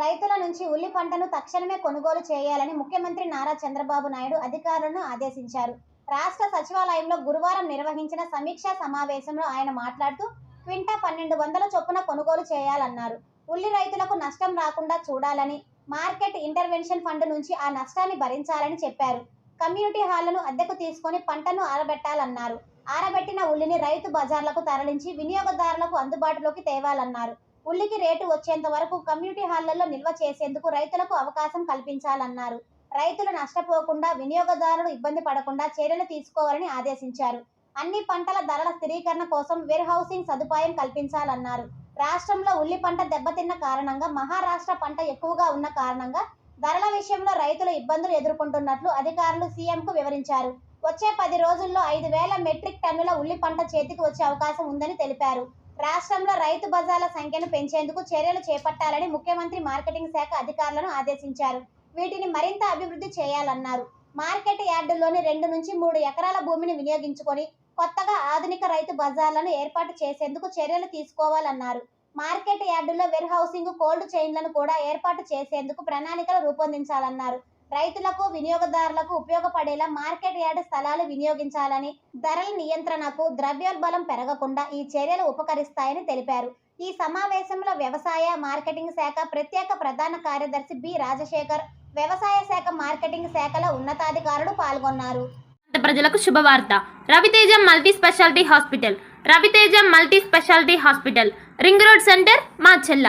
రైతుల నుంచి ఉల్లి పంటను తక్షణమే కొనుగోలు చేయాలని ముఖ్యమంత్రి నారా చంద్రబాబు నాయుడు అధికారులను ఆదేశించారు. రాష్ట్ర సచివాలయంలో గురువారం నిర్వహించిన సమీక్షా సమావేశంలో ఆయన మాట్లాడుతూ క్వింటా పన్నెండు వందల చొప్పున కొనుగోలు చేయాలన్నారు. ఉల్లి రైతులకు నష్టం రాకుండా చూడాలని మార్కెట్ ఇంటర్వెన్షన్ ఫండ్ నుంచి ఆ నష్టాన్ని భరించాలని చెప్పారు. కమ్యూనిటీ హాళ్ళను అద్దెకు తీసుకొని పంటను ఆరబెట్టాలన్నారు. ఆరబెట్టిన ఉల్లిని రైతు బజార్లకు తరలించి వినియోగదారులకు అందుబాటులోకి తేవాలన్నారు. ఉల్లికి రేటు వచ్చేంత వరకు కమ్యూనిటీ హాళ్ళలో నిల్వ చేసేందుకు రైతులకు అవకాశం కల్పించాలన్నారు. రైతులు నష్టపోకుండా వినియోగదారులు ఇబ్బంది పడకుండా చర్యలు తీసుకోవాలని ఆదేశించారు. అన్ని పంటల ధరల స్థిరీకరణ కోసం వేర్ హౌసింగ్ సదుపాయం కల్పించాలన్నారు. రాష్ట్రంలో ఉల్లి పంట దెబ్బతిన్న కారణంగా మహారాష్ట్ర పంట ఎక్కువగా ఉన్న కారణంగా ధరల విషయంలో రైతులు ఇబ్బందులు ఎదుర్కొంటున్నట్లు అధికారులు సీఎంకు వివరించారు. వచ్చే పది రోజుల్లో ఐదు వేల మెట్రిక్ టన్నుల ఉల్లి పంట చేతికి వచ్చే అవకాశం ఉందని తెలిపారు. రాష్ట్రంలో రైతు బజార్ల సంఖ్యను పెంచేందుకు చర్యలు చేపట్టాలని ముఖ్యమంత్రి మార్కెటింగ్ శాఖ అధికారులను ఆదేశించారు. వీటిని మరింత అభివృద్ధి చేయాలన్నారు. మార్కెట్ యార్డుల్లోని రెండు నుంచి మూడు ఎకరాల భూమిని వినియోగించుకొని కొత్తగా ఆధునిక రైతు బజార్లను ఏర్పాటు చేసేందుకు చర్యలు తీసుకోవాలన్నారు. మార్కెట్ యార్డుల్లో వెర్ హౌసింగ్ కోల్డ్ చైన్లను కూడా ఏర్పాటు చేసేందుకు ప్రణాళికలు రూపొందించాలన్నారు. రైతులకు వినియోగదారులకు ఉపయోగపడేలా మార్కెట్ యార్డ్ స్థలాలు వినియోగించాలని ధరల నియంత్రణకు ద్రవ్యోల్బలం పెరగకుండా ఈ చర్యలు ఉపకరిస్తాయని తెలిపారు. ఈ సమావేశంలో వ్యవసాయ మార్కెటింగ్ శాఖ ప్రత్యేక ప్రధాన కార్యదర్శి బి. రాజశేఖర్ వ్యవసాయ శాఖ మార్కెటింగ్ శాఖల ఉన్నతాధికారులు పాల్గొన్నారు. ప్రజలకు శుభవార్త. Raviteja multi speciality hospital Raviteja multi speciality hospital ring road centre మా చెల్ల